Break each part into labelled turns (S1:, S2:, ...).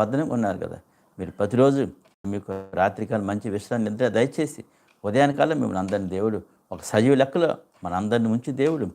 S1: బద్దనం ఉన్నారు కదా. మీరు ప్రతిరోజు మీకు రాత్రికాలం మంచి విశ్రాంతి నిద్ర దయచేసి ఉదయానికాలం మిమ్మల్ని అందరిని దేవుడు ఒక సజీవ లెక్కలో మన అందరిని ఉంచి దేవుడు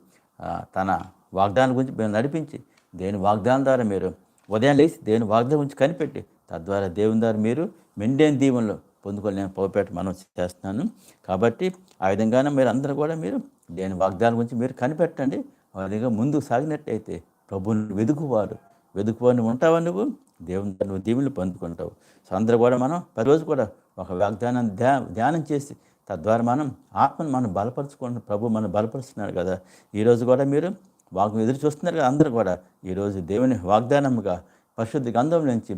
S1: తన వాగ్దానం గురించి మేము నడిపించి దేని వాగ్దానం ద్వారా మీరు ఉదయం లేచి దేవుని వాగ్దానం గురించి కనిపెట్టి తద్వారా దేవుని ద్వారా మీరు మెండేని దీవెనలో పొందుకొని నేను పోపేట మనం చేస్తున్నాను. కాబట్టి ఆ విధంగానే మీరు అందరూ కూడా మీరు దేని వాగ్దానం గురించి మీరు కనిపెట్టండి. ఆ విధంగా ముందుకు సాగినట్టయితే ప్రభువుని వెదుకువారు. వెతుకువారిని ఉంటావా నువ్వు? దేవుని నువ్వు దీవులు పొందుకుంటావు. సో అందరూ కూడా మనం ప్రతిరోజు కూడా ఒక వాగ్దానం ధ్యా ధ్యానం చేసి తద్వారా మనం ఆత్మను మనం బలపరుచుకుంటున్నాం ప్రభు మనం బలపరుస్తున్నారు కదా. ఈరోజు కూడా మీరు వాగ్ని ఎదురు చూస్తున్నారు కదా అందరూ కూడా. ఈరోజు దేవుని వాగ్దానముగా పరిశుద్ధ గంధం నుంచి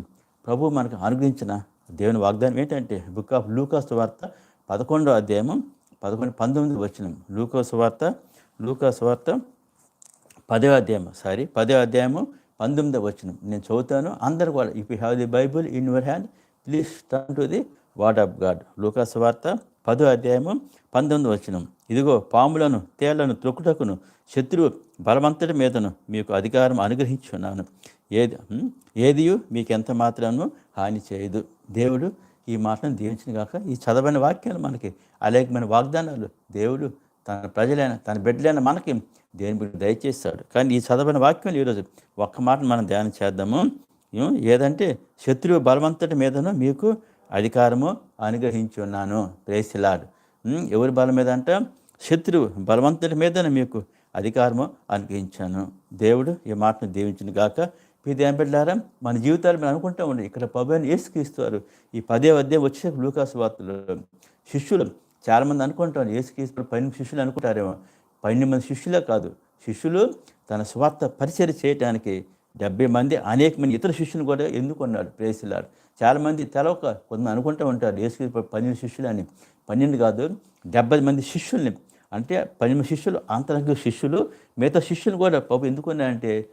S1: ప్రభు మనకు అనుగ్రహించిన దేవుని వాగ్దానం ఏంటంటే బుక్ ఆఫ్ లూకాస్ వార్త పదకొండో అధ్యాయము పదకొండు పంతొమ్మిది వచ్చిన లూకాస్ వార్త లూకాస్ వార్త పదో అధ్యాయం సారీ పదో అధ్యాయము పంతొమ్మిదో వచ్చిన నేను చదువుతాను. అందరు కూడా if you have the Bible in your hand please turn to the word of God లూకాస్ వార్త పదో అధ్యాయము పంతొమ్మిది వచ్చిన ఇదిగో పాములను తేళ్ళను త్రొక్కుటకును శత్రువు బలవంతుడి మీదను మీకు అధికారం అనుగ్రహించున్నాను ఏది ఏది మీకు ఎంత మాత్రము హాని చేయదు. దేవుడు ఈ మాటను దీవించిన కాక ఈ చదవని వాక్యాలు మనకి అనేకమైన వాగ్దానాలు. దేవుడు తన ప్రజలైన తన బిడ్డలైన మనకి దేని దయచేస్తాడు. కానీ ఈ చదవని వాక్యం ఈరోజు ఒక్క మాట మనం ధ్యానం చేద్దాము. ఏదంటే శత్రువు బలవంతటి మీదను మీకు అధికారము అనుగ్రహించి ఉన్నాను ప్రేసిలాడు ఎవరి బలం మీద అంటే? శత్రువు బలవంతుడి మీదనే మీకు అధికారము అనుగ్రహించాను. దేవుడు ఈ మాటను దీవించిన గాక. ఇది బిడ్డారా మన జీవితాలు మేము అనుకుంటూ ఉండే ఇక్కడ పబైన ఇస్తారు ఈ పదే అధ్యాయం వచ్చే లూకాసు వార్తలు. శిష్యులు చాలామంది అనుకుంటారు ఏసుక్రీస్తు పన్నెండు శిష్యులు అనుకుంటారేమో. పన్నెండు మంది శిష్యులే కాదు. శిష్యులు తన స్వార్థ పరిచయం చేయడానికి డెబ్బై మంది అనేక మంది ఇతర శిష్యులు కూడా ఎందుకున్నారు ప్రేసిలాడు చాలామంది తెలవక కొంతమంది అనుకుంటూ ఉంటారు ఏసుక్రీస్తు పన్నెండు శిష్యులు అని. పన్నెండు కాదు డెబ్బై మంది శిష్యుల్ని. అంటే పన్నెండు శిష్యులు అంతరంగ శిష్యులు మిగతా శిష్యులు కూడా పాపం ఎందుకున్నారంటే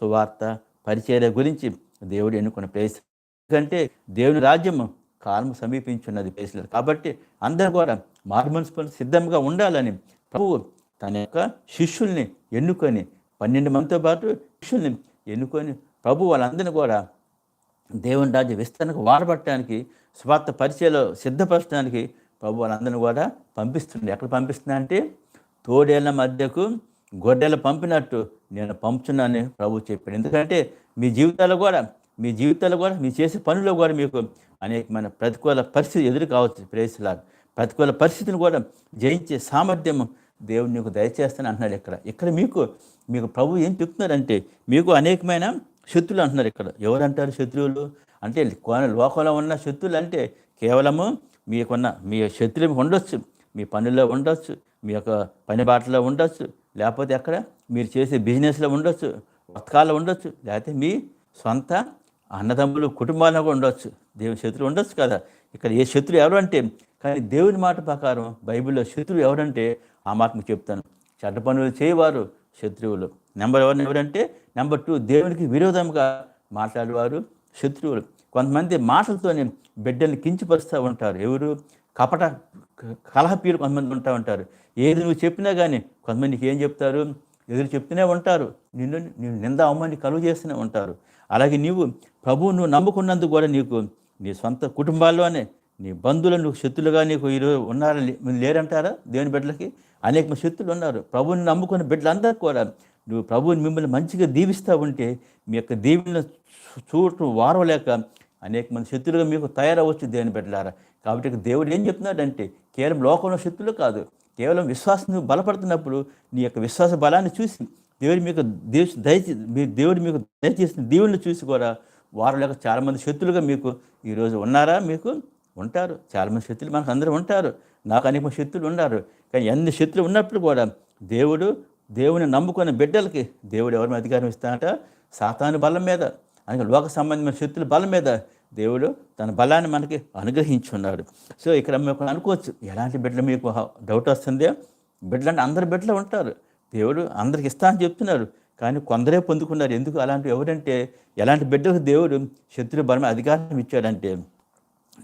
S1: సువార్త పరిచర్య గురించి దేవుడు ఎన్నుకున్న ప్లేస్ ఎందుకంటే దేవుని రాజ్యము కాలం సమీపించున్నది ప్లేస్లో కాబట్టి అందరు కూడా మార్మన్స్పల్ సిద్ధంగా ఉండాలని ప్రభువు తన యొక్క శిష్యుల్ని ఎన్నుకొని పన్నెండు మందితో పాటు శిష్యుల్ని ఎన్నుకొని ప్రభు వాళ్ళందరినీ కూడా దేవుని రాజ్య విస్తరణకు వాడబట్టడానికి స్వార్థ పరిచయలో సిద్ధపరచడానికి ప్రభు వాళ్ళందరినీ కూడా పంపిస్తుంది ఎక్కడ పంపిస్తున్నా అంటే తోడేళ్ళ మధ్యకు గొడ్డెలు పంపినట్టు నేను పంపుతున్నానని ప్రభు చెప్పాడు. ఎందుకంటే మీ జీవితాలు కూడా మీ జీవితాలు కూడా మీ చేసే పనుల్లో కూడా మీకు అనేకమైన ప్రతికూల పరిస్థితి ఎదురు కావచ్చు ప్రేసులాగా ప్రతికూల పరిస్థితిని కూడా జయించే సామర్థ్యం దేవుడు నీకు దయచేస్తాను అంటున్నాడు ఇక్కడ. ఇక్కడ మీకు మీకు ప్రభు ఏం చెప్తున్నారంటే మీకు అనేకమైన శత్రువులు అంటున్నారు ఇక్కడ. ఎవరంటారు శత్రువులు? అంటే కోన లోకంలో ఉన్న శత్రువులు అంటే కేవలము మీకున్న మీ శత్రువు ఉండొచ్చు. మీ పనుల్లో ఉండొచ్చు మీ యొక్క పని బాటలో ఉండొచ్చు లేకపోతే అక్కడ మీరు చేసే బిజినెస్లో ఉండొచ్చు పథకాల్లో ఉండొచ్చు లేకపోతే మీ సొంత అన్నదమ్ములు కుటుంబాల్లో కూడా ఉండొచ్చు. దేవుని శత్రువు ఉండొచ్చు కదా. ఇక్కడ ఏ శత్రువు ఎవరు అంటే కానీ దేవుని మాట ప్రకారం బైబిల్లో శత్రువు ఎవరంటే ఆ మాట మీకు చెప్తాను. చెడ్డ పనులు చేయవారు శత్రువులు. నెంబర్ వన్ ఎవరంటే నెంబర్ టూ దేవునికి విరోధంగా మాట్లాడేవారు శత్రువులు. కొంతమంది మాటలతోనే బిడ్డల్ని కించిపరుస్తూ ఉంటారు. ఎవరు? కపట కలహపీరు కొంతమంది ఉంటా ఉంటారు. ఏది నువ్వు చెప్పినా కానీ కొంతమందికి ఏం చెప్తారు? ఎదురు చెప్తూనే ఉంటారు. నిన్ను నేను నింద అవమాన్ని కలుగు చేస్తూనే ఉంటారు. అలాగే నీవు ప్రభువు నువ్వు నమ్ముకున్నందుకు కూడా నీకు నీ సొంత కుటుంబాల్లోనే నీ బంధువులు నువ్వు శత్రులుగా నీకు ఈరోజు ఉన్నారా లేరంటారా? దేవుని బిడ్డలకి అనేక శత్రులు ఉన్నారు. ప్రభువుని నమ్ముకున్న బిడ్డలందరూ కూడా నువ్వు ప్రభువుని మిమ్మల్ని మంచిగా దీవిస్తూ ఉంటే మీ యొక్క దీవెనలు చూడటం వారవలేక అనేక మంది శత్రులుగా మీకు తయారవచ్చు దేవుని బిడ్డలారా. కాబట్టి దేవుడు ఏం చెప్తున్నాడంటే కేవలం లోకంలో శత్రులు కాదు కేవలం విశ్వాసం బలపడుతున్నప్పుడు నీ యొక్క విశ్వాస బలాన్ని చూసి దేవుడు మీకు దేశ దయచి మీ దేవుడు మీకు దయచేసిన దేవుడిని చూసి కూడా వారు లేక చాలామంది శత్రులుగా మీకు ఈరోజు ఉన్నారా? మీకు ఉంటారు. చాలామంది శత్రులు మనకు అందరూ ఉంటారు. నాకు అనేక శక్తులు శత్రులు ఉన్నారు. కానీ ఎన్ని శత్రులు ఉన్నప్పుడు కూడా దేవుడు దేవుని నమ్ముకున్న బిడ్డలకి దేవుడు ఎవరి మీద అధికారం ఇస్తాడంట? సాతాను బలం మీద. అందుకే లోక సంబంధమైన శక్తుల బలం మీద దేవుడు తన బలాన్ని మనకి అనుగ్రహించున్నాడు. సో ఇక్కడ మీకు అనుకోవచ్చు ఎలాంటి బిడ్డలు మీకు డౌట్ వస్తుంది? బిడ్డలు అంటే అందరు బిడ్డలు ఉంటారు. దేవుడు అందరికి ఇస్తా అని చెప్తున్నారు. కానీ కొందరే పొందుకున్నారు. ఎందుకు అలాంటి ఎవరంటే ఎలాంటి బిడ్డలకు దేవుడు శత్రు బలం అధికారం ఇచ్చాడంటే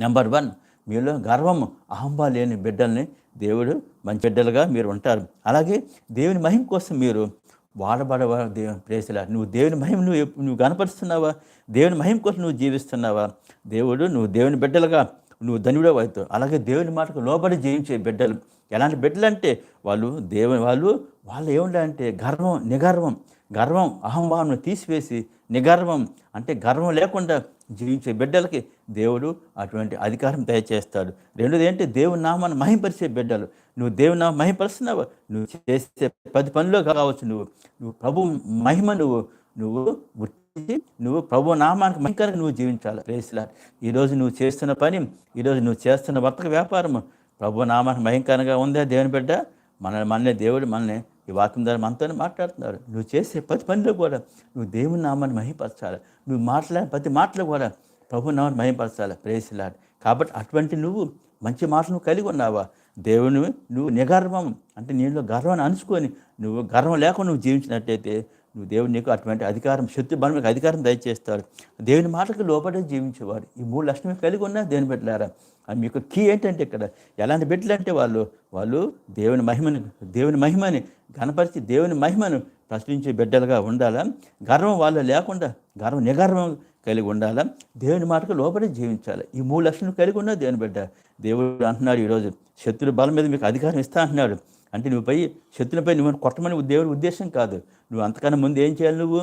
S1: నెంబర్ వన్ మీలో గర్వం అహంబా లేని బిడ్డల్ని దేవుడు మంచి బిడ్డలుగా మీరు ఉంటారు. అలాగే దేవుని మహిమ కోసం మీరు వాడబడవా దేవుని ప్రేసలా. నువ్వు దేవుని మహిమ నువ్వు నువ్వు కనపరుస్తున్నావా దేవుని మహిమ కోసం నువ్వు జీవిస్తున్నావా? దేవుడు నువ్వు దేవుని బిడ్డలుగా నువ్వు ధనుడు అవుతావు. అలాగే దేవుని మాటకు లోబడి జీవించే బిడ్డలు. ఎలాంటి బిడ్డలు అంటే వాళ్ళు దేవుని వాళ్ళు వాళ్ళు ఏముండాలంటే గర్వం నిగర్వం గర్వం అహంభావం తీసివేసి నిగర్వం అంటే గర్వం లేకుండా జీవించే బిడ్డలకి దేవుడు అటువంటి అధికారం దయచేస్తాడు. రెండోది ఏంటి దేవుని నామాన్ని మహింపరిచే బిడ్డలు. నువ్వు దేవుని నామం మహింపరుస్తున్నావు. నువ్వు చేసే పది పనిలో కావచ్చు నువ్వు. నువ్వు ప్రభు మహిమ నువ్వు. నువ్వు గుర్తించి నువ్వు ప్రభు నామానికి మహికరంగా నువ్వు జీవించాలి. ప్రేసులా ఈరోజు నువ్వు చేస్తున్న పని ఈరోజు నువ్వు చేస్తున్న వర్తక వ్యాపారము ప్రభు నామానికి మహింకరంగా ఉందా దేవుని బిడ్డ? మన మనల్ని దేవుడు మనల్ని ఈ వాక్యం ద్వారా మనతో మాట్లాడుతున్నారు. నువ్వు చేసే ప్రతి పనిలో కూడా నువ్వు దేవుని నామాన్ని మహిపరచాలి. నువ్వు మాట్లాడే ప్రతి మాటలో కూడా ప్రభు నామాన్ని మహిపరచాలి. ప్రేసిలాడు కాబట్టి అటువంటి నువ్వు మంచి మాటలు కలిగి ఉన్నావా? దేవుని నువ్వు నిగర్వం అంటే నీలో గర్వాన్ని అనుచుకొని నువ్వు గర్వం లేకుండా నువ్వు జీవించినట్టయితే నువ్వు దేవుడు నీకు అటువంటి అధికారం శక్తి బలం అధికారం దయచేస్తాడు. దేవుని మాటకు లోపలే జీవించేవాడు. ఈ మూడు లక్షణమే కలిగి ఉన్నా దేవుని బిడ్డలారా. అది మీకు కీ ఏంటంటే ఇక్కడ? ఎలాంటి బిడ్డలు అంటే వాళ్ళు? వాళ్ళు దేవుని మహిమని దేవుని మహిమని గణపరిచి దేవుని మహిమను ప్రశ్నించే బిడ్డలుగా ఉండాలా? గర్వం వాళ్ళు లేకుండా గర్వం నిగర్వం కలిగి ఉండాలా? దేవుని మాటకు లోబడి జీవించాలి. ఈ మూడు లక్షణం కలిగి ఉన్న దేవుని బిడ్డ. దేవుడు అంటున్నాడు ఈరోజు శత్రు బలం మీద మీకు అధికారం ఇస్తా అంటున్నాడు. అంటే నువ్వు పై శత్రులపై నువ్వు కొట్టమని దేవుడి ఉద్దేశం కాదు. నువ్వు అంతకన్నా ముందు ఏం చేయాలి నువ్వు?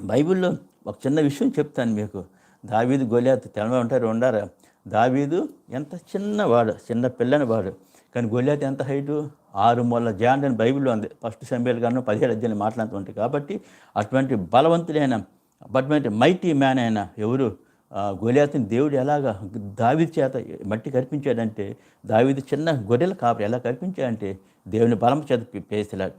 S1: బైబిల్లో ఒక చిన్న విషయం చెప్తాను మీకు. దావీదు గొలియాత్ తెలవ ఉంటారు ఉండారా దావీదు ఎంత చిన్నవాడు చిన్న పిల్లని వాడు. కానీ గొలియాత్ ఎంత హైటు? ఆరు మూల జాండ్ అని బైబిల్లో ఉంది. ఫస్ట్ సెంబేల్ గాను పదిహేడు అధ్యాయులు మాట్లాడుతుంటాయి కాబట్టి అటువంటి బలవంతుడైన అటువంటి మైటీ మ్యాన్ అయిన ఎవరు? ఆ, దేవుడు ఎలాగా దావిది చేత మట్టి కనిపించాడంటే దావిది చిన్న గొర్రెల కాపరి ఎలా కనిపించాడంటే దేవుని బలం చేత పేసేలా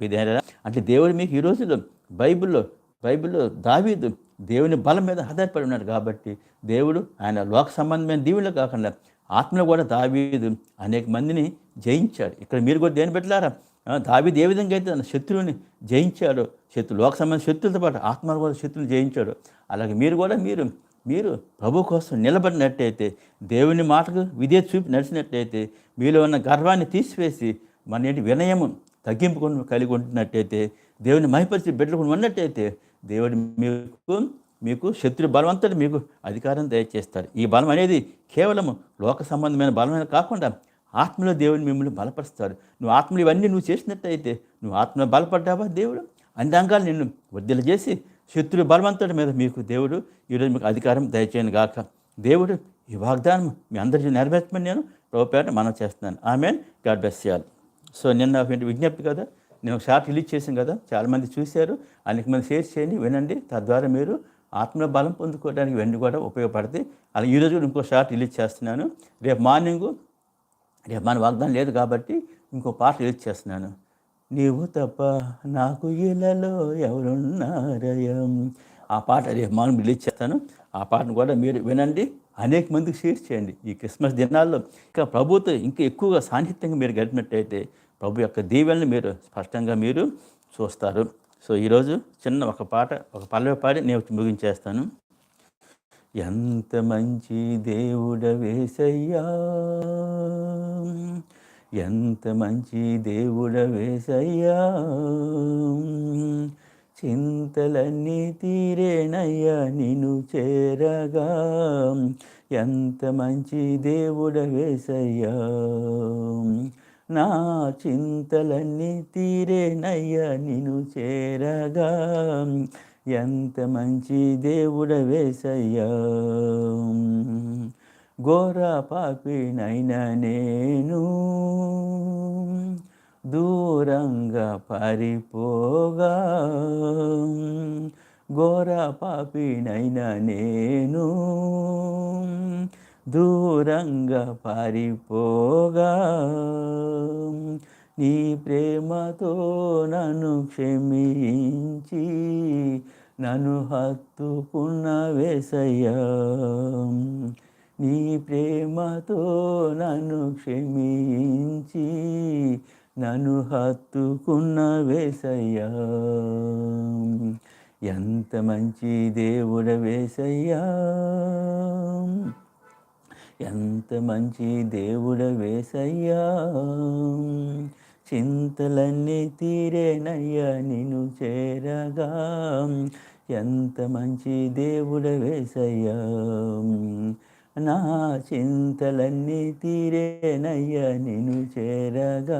S1: అంటే దేవుడు మీకు ఈ రోజుల్లో బైబిల్లో బైబిల్లో దావీదు దేవుని బలం మీద ఆధారపడి ఉన్నాడు కాబట్టి దేవుడు ఆయన లోక సంబంధమైన దీవులు కాకుండా ఆత్మలో కూడా దావీదు అనేక మందిని జయించాడు. ఇక్కడ మీరు కూడా దేని పెట్టారా దావిది ఏ విధంగా అయితే తన శత్రువుని జయించాడో శత్రు లోక సంబంధించిన శత్రులతో పాటు ఆత్మలు కూడా శత్రువుని జయించాడు అలాగే మీరు కూడా మీరు మీరు ప్రభు కోసం నిలబడినట్టయితే దేవుని మాటకు విధే చూపి నడిచినట్టయితే మీలో ఉన్న గర్వాన్ని తీసివేసి మన ఏంటి వినయము తగ్గింపుకొని కలిగి ఉంటున్నట్టయితే దేవుని మహిపరిచి బిడ్డలు ఉన్నట్టయితే దేవుడు మీకు మీకు శత్రు బలవంతుడు మీకు అధికారం దయచేస్తాడు. ఈ బలం అనేది కేవలము లోక సంబంధమైన బలమైన కాకుండా ఆత్మలో దేవుని మిమ్మల్ని బలపరుస్తాడు నువ్వు ఆత్మలు ఇవన్నీ నువ్వు చేసినట్టయితే నువ్వు ఆత్మలో బలపడ్డావా దేవుడు? అన్ని అంగాలు నిన్ను వద్దలు చేసి శత్రు బలవంతుడి మీద మీకు దేవుడు ఈరోజు మీకు అధికారం దయచేయను గాక. దేవుడు ఈ వాగ్దానం మీ అందరికీ నెరవేర్చమని నేను రూపాయట మనం చేస్తున్నాను. ఆమె గాడ్ బెస్ చేయాలి సో నిన్న విజ్ఞప్తి కదా నేను ఒక షార్ట్ రిలీజ్ చేశాను కదా చాలామంది చూశారు అనేక మంది షేర్ చేయండి వినండి తద్వారా మీరు ఆత్మ బలం పొందుకోవడానికి ఇవన్నీ కూడా ఉపయోగపడతాయి. అలా ఈరోజు కూడా ఇంకో షార్ట్ రిలీజ్ చేస్తున్నాను. రేపు మార్నింగు రేపు మన వాగ్దానం లేదు కాబట్టి ఇంకో పాట రిలీజ్ చేస్తున్నాను. నీవు తప్ప నాకు ఇళ్ళలో ఎవరున్నారయం ఆ పాట రేపు మనం రిలీజ్ చేస్తాను. ఆ పాటను కూడా మీరు వినండి. అనేక మందికి షేర్ చేయండి. ఈ క్రిస్మస్ దినాల్లో ఇంకా ప్రభుత్వం ఇంకా ఎక్కువగా సాన్నిహిత్యంగా మీరు గడిపినట్టయితే ప్రభు యొక్క దీవెనలు మీరు స్పష్టంగా మీరు చూస్తారు. సో ఈరోజు చిన్న ఒక పాట ఒక పల్లవి పాడి నేను ముగించేస్తాను. ఎంత మంచి దేవుడ వేసయ్యా. ఎంత మంచి దేవుడ వేసయ్యా. చింతలన్నీ తీరేనయ్యా నిన్ను చేరగా. ఎంత మంచి దేవుడ వేసయ్యా. నా చింతలన్నీ తీరేనయ్యా నిన్ను చేరగా. ఎంత మంచి దేవుడవేసయ్యా ఘోర పాపినైనా నేను దూరంగా పారిపోగా. ఘోర పాపినైనా నేను దూరంగా పారిపోగా. నీ ప్రేమతో నన్ను క్షమించి నన్ను హత్తుకున్న వేసయ్యా. నీ ప్రేమతో నన్ను క్షమించి నన్ను హత్తుకున్న వేసయ్యా. ఎంత మంచి దేవుడ వేసయ్యా. ఎంత మంచి దేవుడ వేసయ్యా. చింతలన్నీ తీరేనయ్యా నిన్ను చేరగా. ఎంత మంచి దేవుడు వేసయ్యా. నా చింతలన్నీ తీరేనయ్యా నిన్ను చేరగా.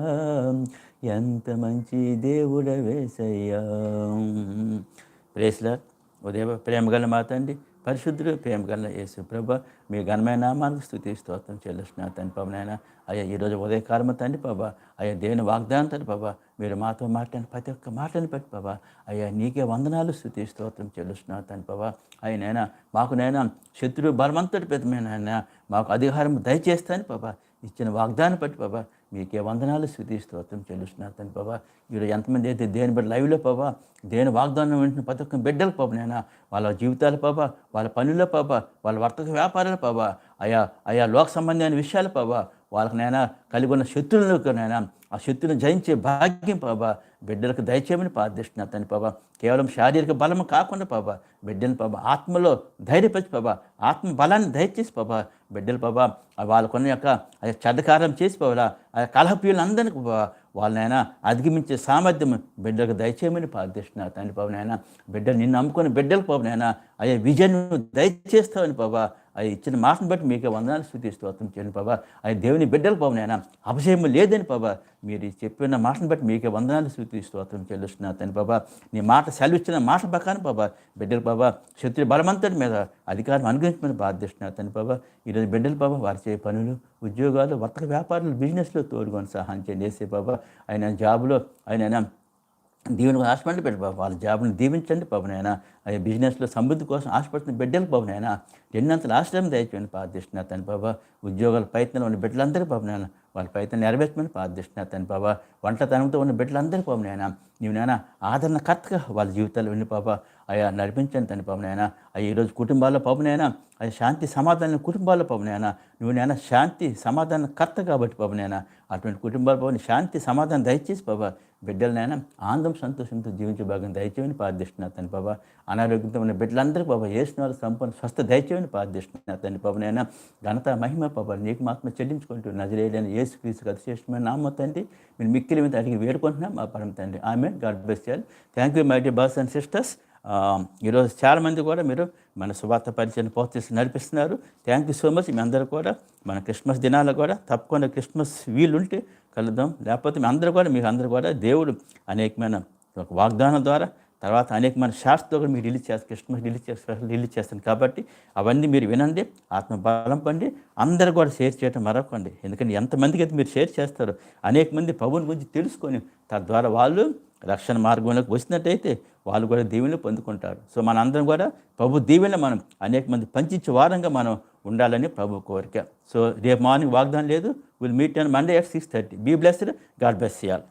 S1: ఎంత మంచి దేవుడు వేసయ్యా. ప్రేస్లా ఉదయ ప్రేమగల మాతండి పరిశుద్ధుడు ప్రేమ గల యేసు ప్రభ మీ ఘనమైన నామానికి స్థుతి స్తోత్రం చెల్లిస్తున్నా తండ్రి పవనైనా అయ్యా ఈరోజు ఉదయకాలమ తండ్రి బాబా అయ్యా దేవుని వాగ్దానం తండ్రి బాబా మీరు మాతో మాట్లాడిన ప్రతి ఒక్క మాటని బట్టి బాబా అయ్యా నీకే వందనాలు స్థుతి స్తోత్రం చెల్లిస్తున్నా తండ్రి బాబా అయ్యా నైనా మాకు నైనా శత్రువు బలవంతుడి పెద్దమైన మాకు అధికారం దయచేస్తాను బాబా ఇచ్చిన వాగ్దానం బట్టి బాబా మీకే వందనాలు. స్థుతి స్తోత్రం చెల్లిస్తున్నారు. తండ్రి బాబా ఈరోజు ఎంతమంది అయితే దేని బట్టి లైవ్లో బాబా దేని వాగ్దానం వెంటనే ప్రతి ఒక్క బిడ్డలు పాప నేను వాళ్ళ జీవితాలు పాప వాళ్ళ పనుల పాప వాళ్ళ వర్తక వ్యాపారాలు పాప అయా అయా లోక సంబంధమైన విషయాలు పాప వాళ్ళకి నైనా కలిగి ఉన్న శత్రువులకు నైనా ఆ శత్రువును జయించే భాగ్యం పాప బిడ్డలకు దయచేయమని ప్రార్థిస్తున్నా తని పాప కేవలం శారీరక బలం కాకుండా పాప బిడ్డని పాప ఆత్మలో ధైర్యపరిచి పాప ఆత్మ బలాన్ని దయచేసి పాప బిడ్డలు బాబా వాళ్ళకున్న యొక్క ఆ చెడ్డకారం చేసి ఆ కలహప్రియులందరికీ వాళ్ళనైనా అధిగమించే సామర్థ్యం బిడ్డలకు దయచేయమని ప్రార్థిస్తున్నా తండ్రి పాబు నాయన. బిడ్డలు నిన్ను నమ్ముకుని బిడ్డలకు పాబు నాయన అయ్యా విజయం దయచేస్తావని బాబా అది ఇచ్చిన మాటను బట్టి మీకే వందనాలు స్థుతిస్తూ అర్థం చేయండి బాబా అది దేవుని బిడ్డలు పాబు నాయన అభిషేకం లేదని బాబా మీరు చెప్పిన మాటను బట్టి మీకే వందనాలు స్థుతిస్తూ అర్థం చెల్లిస్తున్నా తని బాబా నీ మాట సెలవిచ్చిన మాట ప్రకారం బాబా బిడ్డలు బాబా శత్రు బలమంతటి మీద అధికారం అనుగ్రహించమని బాధిస్తున్నా తని బాబా ఈరోజు బిడ్డలు బాబా వారి చేయ పనులు ఉద్యోగాలు వర్తక వ్యాపారాలు బిజినెస్లో తోడుకొని సహాయం చేయండి. వేసే బాబా ఆయన జాబులో ఆయన దీవెని హాస్పిటల్ పెట్టి వాళ్ళ జాబ్ని దీవించండి బాబు నాయన. బిజినెస్లో సమృద్ధి కోసం ఆశపడుతున్న బిడ్డలు బాబు నాయన. ఎన్నంతలు ఆశ్రయం దయచేయండి ప్రార్థిస్తున్నా తన బాబా ఉద్యోగాల ప్రయత్నంలో ఉన్న బిడ్డలందరూ బాబు నాయన. వాళ్ళ ప్రయత్నం నెరవేర్చమని ప్రార్థిస్తున్నా తన బాబా వంటతనంతో ఉన్న బిడ్డలందరూ బాబు నాయన. నీవు నాయన ఆదరణకర్తగా వాళ్ళ జీవితాలు విని పాప. అయ్యా నడిపించండి తన పాపం నాయన. అయ్యా ఈరోజు కుటుంబాల్లో పాపం అయ్యా శాంతి సమాధానం కుటుంబాల్లో పాపం నువ్వు నాయన శాంతి సమాధానం కర్త కాబట్టి పాపం అటువంటి కుటుంబాల పవన్ శాంతి సమాధానం దయచేసి బాబా బిడ్డలనైనా ఆనందం సంతోషంతో జీవించే భాగం దయచేయని ప్రార్థిస్తున్నా తను బాబా అనారోగ్యంతో ఉన్న బిడ్డలందరికీ బాబా వేసిన వాళ్ళు సంపూర్ణ స్వస్థ దయచేయని ప్రార్థిస్తున్నా తను బాబునైనా ఘనత మహిమ పాప నీకు మాత్రం చెల్లించుకుంటూ నజరేయలేని యేసు క్రీస్తు అతిశేషమైన నామ తండ్రి మీరు మిక్కిలి మీద అడిగి వేడుకుంటున్నాం మా పరం తండ్రి. ఆమె గాడ్ బ్లెస్ చేయాలి thank you my dear boss and sisters. ఈరోజు చాలామంది కూడా మీరు మన శుభార్త పరిచయం పోస్ట్ నడిపిస్తున్నారు. Thank you so much. మీ అందరూ కూడా మన క్రిస్మస్ దినాల్లో కూడా తప్పకుండా క్రిస్మస్ వీలుంటే కలుద్దాం. లేకపోతే మీ అందరూ కూడా మీకు అందరూ కూడా దేవుడు అనేకమైన ఒక వాగ్దానం ద్వారా తర్వాత అనేకమైన శాస్త్రం కూడా మీరు రిలీజ్ చేస్తారు క్రిస్మస్ రిలీజ్ చేస్తారు రిలీజ్ చేస్తాను కాబట్టి అవన్నీ మీరు వినండి ఆత్మ బలం పండి అందరూ కూడా షేర్ చేయడం మరొకండి. ఎందుకంటే ఎంతమందికి అయితే మీరు షేర్ చేస్తారో అనేక మంది ప్రభుని గురించి తెలుసుకొని తద్వారా వాళ్ళు రక్షణ మార్గంలోకి వచ్చినట్టయితే వాళ్ళు కూడా దీవెనలు పొందుకుంటారు. సో మనందరం కూడా ప్రభు దీవెన మనం అనేక మంది పంచించే వారంగా మనం ఉండాలని ప్రభు కోరిక. సో రేపు మార్నింగ్ వాగ్దానం లేదు. We'll meet on Monday at 6.30. Be blessed. God bless you all.